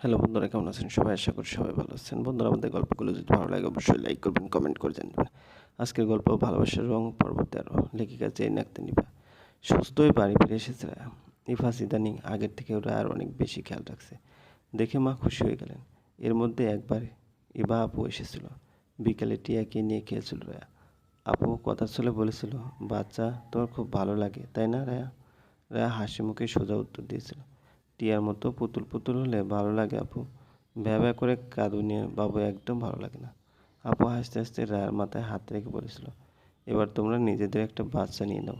Hello বন্ধুরা, কেমন আছেন? সবাই আশা করি সবাই ভালো আছেন। বন্ধুরা, আমাদের গল্পগুলো যদি ভালো লাগে, অবশ্যই লাইক করবেন কমেন্ট করে জানবেন। আজকের গল্প ভালোবাসার রং পর্ব তেরো লেখিকা চেয়ে নাকতে নিবা সুস্থই বাড়ি ফিরে এসেছে ইফাস ইদানিং আগের থেকে ওরা আর অনেক বেশি খেয়াল রাখছে। দেখে মা খুশি হয়ে গেলেন। এর মধ্যে একবার ইবা আপু এসেছিল। বিকেলে টিয়াকে নিয়ে খেয়েছিল রায়া। আপু কথা চলে বলেছিল, বাচ্চা তোর খুব ভালো লাগে, তাই না রায়া? রায়া হাসি মুখে সোজা উত্তর দিয়েছিল টিয়ার মতো পুতুল পুতুল হলে ভালো লাগে, আপু। ভ্যা করে কাঁদুনিয়ে বাবু একদম ভালো লাগে না। আপু হাসতে হাসতে রায়ের মাথায় হাত রেখে বলেছিল, এবার তোমরা নিজেদের একটা বাচ্চা নিয়ে নাও।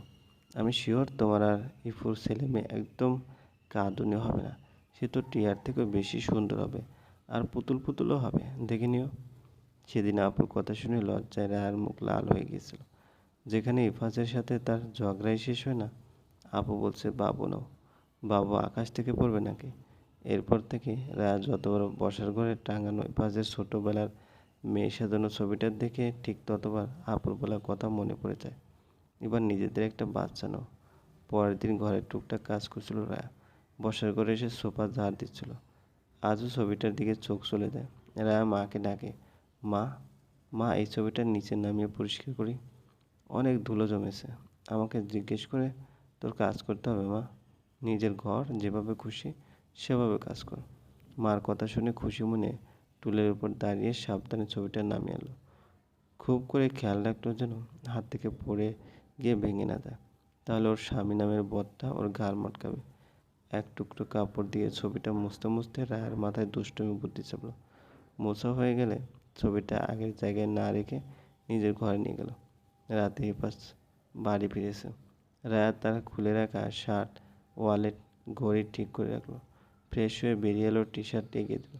আমি শিওর তোমার আর ইফুর ছেলে মেয়ে একদম কাঁদুনি হবে না। সে তো টিয়ার থেকেও বেশি সুন্দর হবে আর পুতুল পুতুলও হবে। দেখে নিও। সেদিন আপুর কথা শুনে লজ্জায় রায়ের মুখ লাল হয়ে গিয়েছিল। যেখানে ইফাজের সাথে তার ঝগড়াই শেষ হয় না? আপু বলছে, বাবু নাও। বাবু আকাশ থেকে পড়বে নাকি? এরপর থেকে রায়া যতবার বসার ঘরে টাঙানো ইফাজের ছোটোবেলার মেয়ে সাজানো ছবিটা দেখে ঠিক ততবার আপুর বলার কথা মনে পড়ে যায়। এবার নিজেদের একটা বাচ্চা নাও। পরের দিন ঘরে টুকটাক কাজ করছিল রায়া। বসার ঘরে এসে সোফা ঝাড় দিচ্ছিল। আজও ছবিটার দিকে চোখ চলে যায়। রায়া মাকে ডাকে, মা মা, এই ছবিটা নিচে নামিয়ে পরিষ্কার করি। অনেক ধুলো জমেছে। আমাকে জিজ্ঞেস করে তোর কাজ করতে হবে, মা। নিজের ঘর যেভাবে খুশি সেভাবে কাজ কর। মার কথা শুনে খুশি মনে টুলের উপর দাঁড়িয়ে সাবধানে ছবিটা নামিয়ে এলো। খুব করে খেয়াল রাখল যেন হাত থেকে পড়ে গিয়ে ভেঙে না যায়। তাহলে ওর স্বামী নামের বদটা ওর ঘাড় মটকাবে। এক টুকরো কাপড় দিয়ে ছবিটা মুছতে মুছতে রায়ের মাথায় দুষ্টমি বুদ্ধি চাপলো। মোছা হয়ে গেলে ছবিটা আগের জায়গায় না রেখে নিজের ঘরে নিয়ে গেল। রাতে এপাস বাড়ি ফিরেছে। রায়াত তার খুলে রাখা শার্ট ওয়ালেট ঘড়ি ঠিক করে রাখল। ফ্রেশ হয়ে বেরিয়ে এলো টি শার্ট এগিয়ে দিল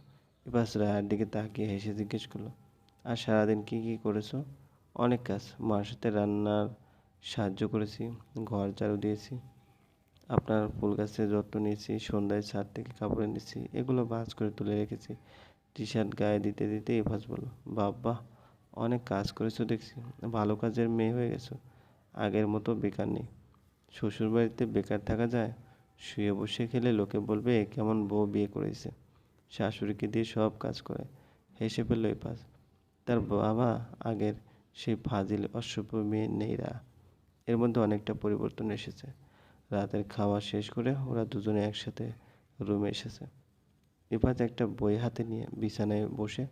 এবার রায়ার দিকে তাকিয়ে হেসে জিজ্ঞেস করল, আর সারাদিন কী কী করেছ? অনেক কাজ। মার সাথে রান্নার সাহায্য করেছি, ঘর ঝাড়ু দিয়েছি, আপনার ফুল গাছের যত্ন নিয়েছি, সন্ধ্যায় ছাদ থেকে কাপড় এনেছি, এগুলো ভাজ করে তুলে রেখেছি। টি শার্ট গায়ে দিতে দিতে ভাজ বলল, বাবা, অনেক কাজ করেছ দেখছি। ভালো কাজের মেয়ে হয়ে গেছো। আগের মতো বেকার নেই। শ্বশুরবাড়িতে বেকার থাকা যায়? শুয়ে বসে খেলে লোকে বলবে কেমন বউ বিয়ে করেছে। শাশুড়িকে দিয়ে সব কাজ করে। হেসে ফেলল এই পাশ তার বাবা আগের সেই ফাজিল অসভ্য মেয়ে নেইরা এর মধ্যে অনেকটা পরিবর্তন এসেছে। রাতের খাওয়া শেষ করে ওরা দুজনে একসাথে রুমে এসেছে। ইফাত একটা বই হাতে নিয়ে বিছানায় বসে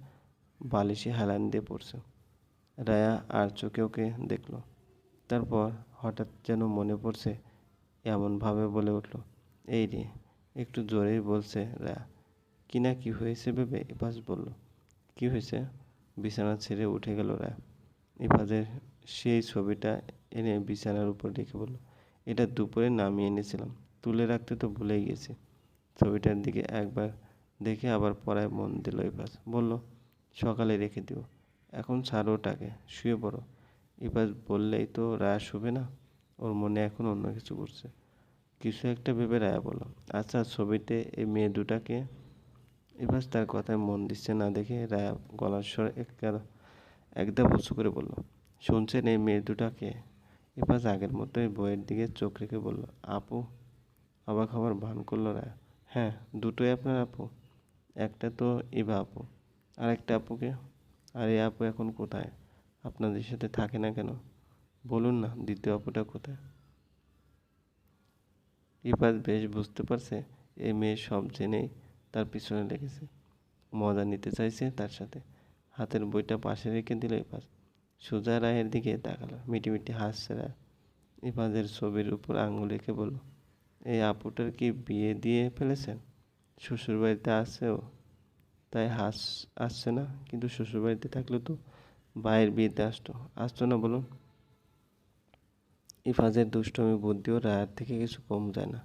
বালিশে হেলান দিয়ে পড়ছে। রায়া আর চোখে ওকে দেখল। তারপর হঠাৎ যেন মনে পড়ছে, এমনভাবে বলে উঠল এই রে, একটু জোরেই বলছে রা কি না কি হয়েছে ভেবে ইফাজ বলল, কি হয়েছে? বিছানা ছেড়ে উঠে গেল রা। ইফাজের সেই ছবিটা এনে বিছানার উপর রেখে বলল, এটা দুপুরে নামিয়ে এনেছিলাম, তুলে রাখতে তো ভুলেই গেছি। ছবিটার দিকে একবার দেখে আবার পড়ায় মন দিল ইফাজ বলল, সকালে রেখে দিও, এখন ছাড়ো ওটাকে, শুয়ে পড়ো। ইফাজ বললেই তো রা শুবে না, ওর মনে এখন অন্য কিছু করছে। কিছু একটা ভেবে রায়া বলল আচ্ছা ছবিতে এই মেয়ে দুটাকে এবার তার কথায় মন দিচ্ছে না দেখে রায়া গলার স্বর একদম উঁচু করে বলল, শুনছেন এই মেয়ে দুটাকে? ইফাজ আগের মতোই বইয়ের দিকে চোখ রেখে বলল, আপু? অবাক হবার ভান করল রায়া হ্যাঁ দুটোই আপনার আপু। একটা তো ইভা আপু আর একটা আপুকে? আর এই আপু এখন কোথায়? আপনাদের সাথে থাকে না কেন? বলুন না, দ্বিতীয় আপুটা কোথায়? ইফাজ বেশ বুঝতে পারছে, এই মেয়ে সব জেনেই তার পিছনে লেগেছে। মজা নিতে চাইছে তার সাথে। হাতের বইটা পাশে রেখে দিল ইফাজ সোজা রায়ের দিকে তাকালো মিটিমিটি হাসছে রায়। ইফাজের ছবির উপর আঙুল রেখে বলল, এই আপুটার কি বিয়ে দিয়ে ফেলেছেন? শ্বশুরবাড়িতে ও। তাই হাস, আসছে না, কিন্তু শ্বশুরবাড়িতে থাকলে তো ভাইয়ের বিয়েতে আসতো। আসতো না বলুন। ইফাজের দুষ্টমি বুদ্ধিও রায়ার থেকে কিছু কম যায় না।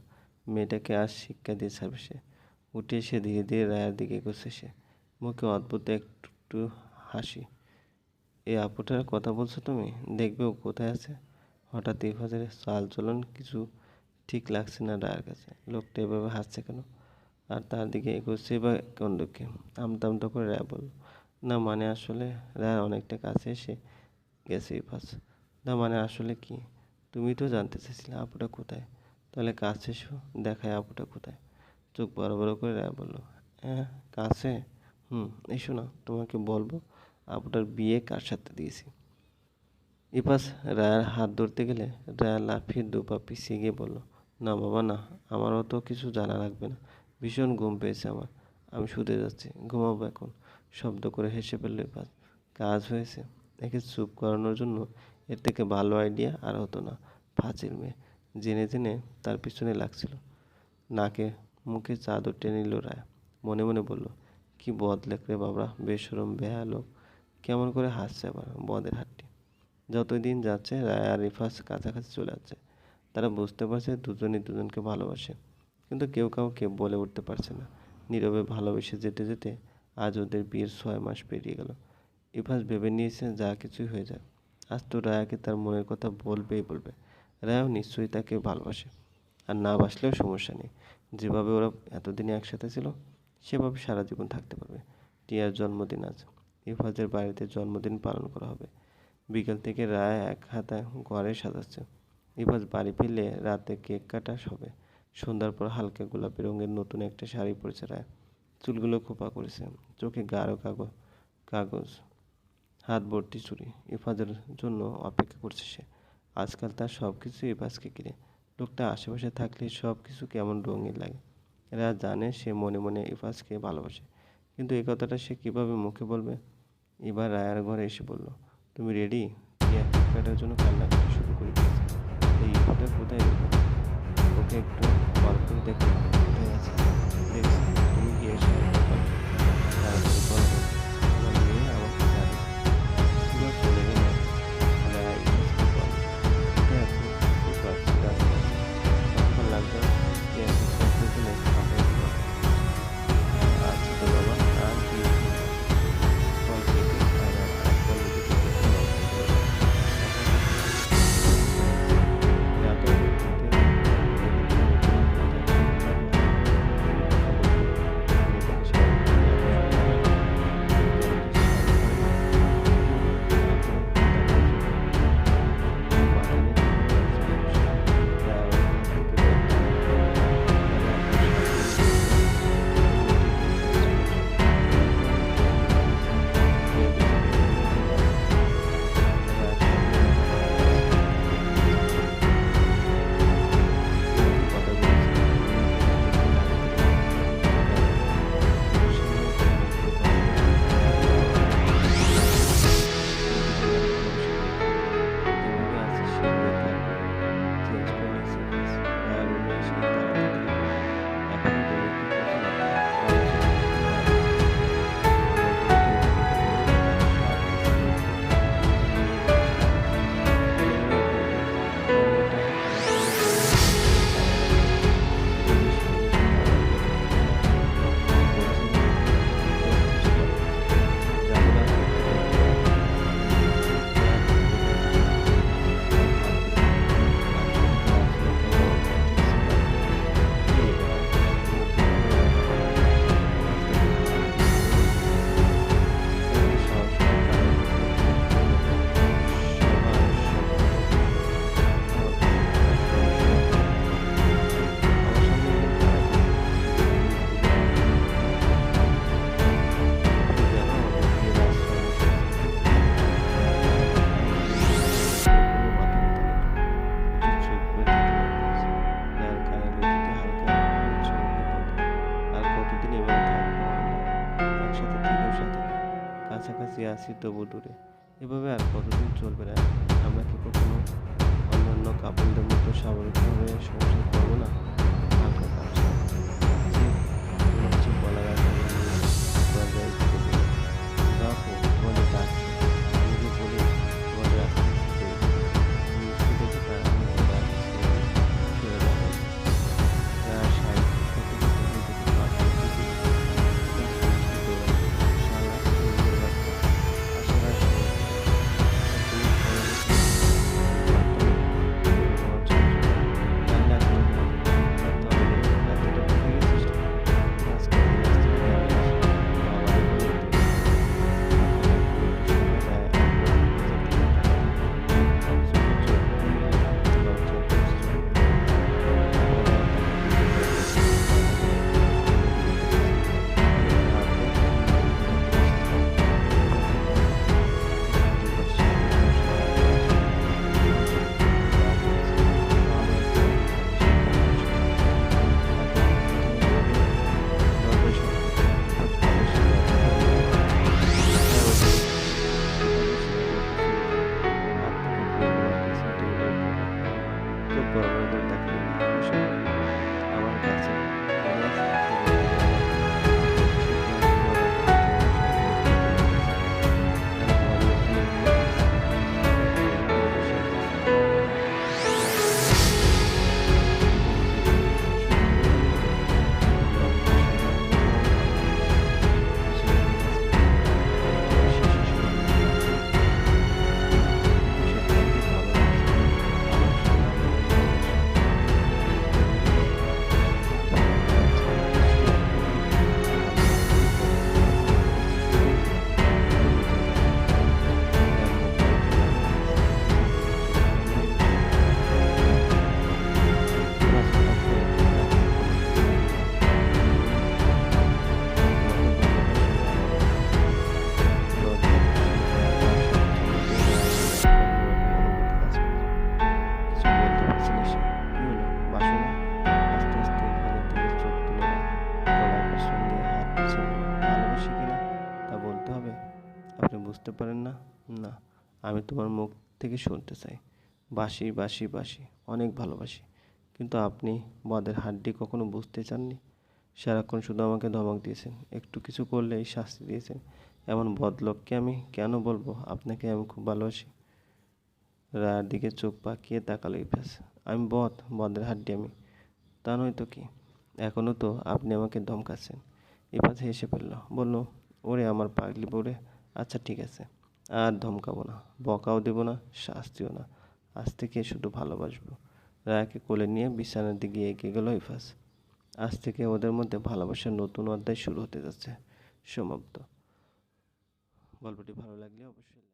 মেয়েটাকে আজ শিক্ষা দিয়ে ছাড়বে সে। উঠে এসে ধীরে ধীরে রায়ের দিকে এগোচ্ছে সে। মুখে অদ্ভুত একটু হাসি। এই আপুটার কথা বলছো তুমি? দেখবে ও কোথায় আছে? হঠাৎ ইফাজের চাল চলন কিছু ঠিক লাগছে না রায়ের কাছে। লোকটা এভাবে হাসছে কেন? আর তার দিকে এগোচ্ছে বা কোন আমতা আমতা করে রায় বলল, না মানে আসলে রায় অনেকটা কাছে এসে গেছে ইফাজ না মানে আসলে কি? তুমি তো জানতে চাইছিলে আপুটা কোথায়। তাহলে কাছে এসো দেখায় আপুটা কোথায়। চোখ বড় বড় করে রায় বলল হ্যাঁ কাছে? হুম, এসো না, তোমাকে বলব আপনার বিয়ে কার সাথে দিয়েছি। ইপাস রায়ার হাত ধরতে গেলে রায়া লাফিয়ে দুপা পিছিয়ে গিয়ে বলল, না বাবা, না, আমারও তো কিছু জানা লাগবে না। ভীষণ ঘুম পেয়েছে আমার। আমি শুতে যাচ্ছি, ঘুমাবো এখন। শব্দ করে হেসে ফেলল ইপাস। কাজ হয়েছে। একে চুপ করানোর জন্য এর থেকে ভালো আইডিয়া আর হতো না। ফাঁচির মেয়ে। জেনে জেনে তার পিছনে লাগছিল। নাকে মুখে চাদর টেনে নিল রায়া। মনে মনে বলল, কি বদ লেখরে বাবরা বেসরম বেহালো কেমন করে হাসছে আবার বদের হাটটি? যতই দিন যাচ্ছে, রায়া আর রিফাস কাছাকাছি চলে যাচ্ছে তারা বুঝতে পারছে দুজনই দুজনকে ভালোবাসে। কিন্তু কেউ কাউকে বলে উঠতে পারছে না। নীরবে ভালোবেসে যেতে যেতে আজ ওদের বিয়ের ছয় মাস পেরিয়ে গেল। ইফাস ভেবে নিয়েছে যা কিছুই হয়ে যায় আজ তো রায়াকে তার মনের কথা বলবেই বলবে। রায়াও নিশ্চয়ই তাকে ভালোবাসে। আর না বাসলেও সমস্যা নেই। যেভাবে ওরা এতদিনে একসাথে ছিল, সেভাবে সারা জীবন থাকতে পারবে। টিয়ার জন্মদিন আজ। ইফাজের বাড়িতে জন্মদিন পালন করা হবে। বিকেল থেকে রায় এক হাতে ঘরে সাজাচ্ছে। ইফাজ বাড়ি ফিরলে রাতে কেক কাটা হবে। সন্ধ্যার পর হালকা গোলাপি রঙের নতুন একটা শাড়ি পরেছে রায়। চুলগুলো খোপা করেছে। চোখে গাঢ় কাগজ কাগজ। হাত ভর্তি চুরি, ইফাজের জন্য অপেক্ষা করছে সে। আজকাল তার সব কিছু ইফাজকে কিনে লোকটা আশেপাশে থাকলে সব কিছু কেমন রঙিন লাগে। এরা জানে সে মনে মনে ইফাজকে ভালোবাসে। কিন্তু এই কথাটা সে কীভাবে মুখে বলবে? এবার রায়ার ঘরে এসে বলল, তুমি রেডি কাটার জন্য কান্না কান্নাকাটি শুরু করে দিয়েছে? এই ইফাটা কোথায় ওকে একটু কল করে দেখো। কোথায় আছে দেখছি, তুমি গিয়ে আছি তবু দূরে এভাবে আর কতদিন চলবে না আমরা কি কখনো অন্যান্য কাপড়দের মতো স্বাভাবিকভাবে সংসার করব না? I want to pass it. পারেন না? না, আমি তোমার মুখ থেকে শুনতে চাই। বাসি বাসি বাসি, অনেক ভালোবাসি। কিন্তু আপনি মদের হাড্ডি কখনো বুঝতে চাননি? সারাক্ষণ শুধু আমাকে ধমক দিয়েছেন, একটু কিছু করলেই শাস্তি দিয়েছেন। এমন বদলোককে আমি কেন বলব? আপনাকে আমি খুব ভালোবাসি। রায়ের দিকে চোখ পাকিয়ে তাকালো ইফাস। আমি বদ বদের হাড্ডি আমি। তা নয় তো কি? এখনও তো আপনি আমাকে ধমকাচ্ছেন। ইফাস হেসে ফেলল, বলল, ওরে আমার পাগলি বউরে আচ্ছা ঠিক আছে। আর ধমকাবো না, বকাও দেবো না, শাস্তিও না। আজ থেকে শুধু ভালোবাসবো। রায়াকে কোলে নিয়ে বিছানার দিকে এগিয়ে গেল ইফাস। আজ থেকে ওদের মধ্যে ভালোবাসার নতুন অধ্যায় শুরু হতে যাচ্ছে। সমাপ্ত। গল্পটি ভালো লাগলে অবশ্যই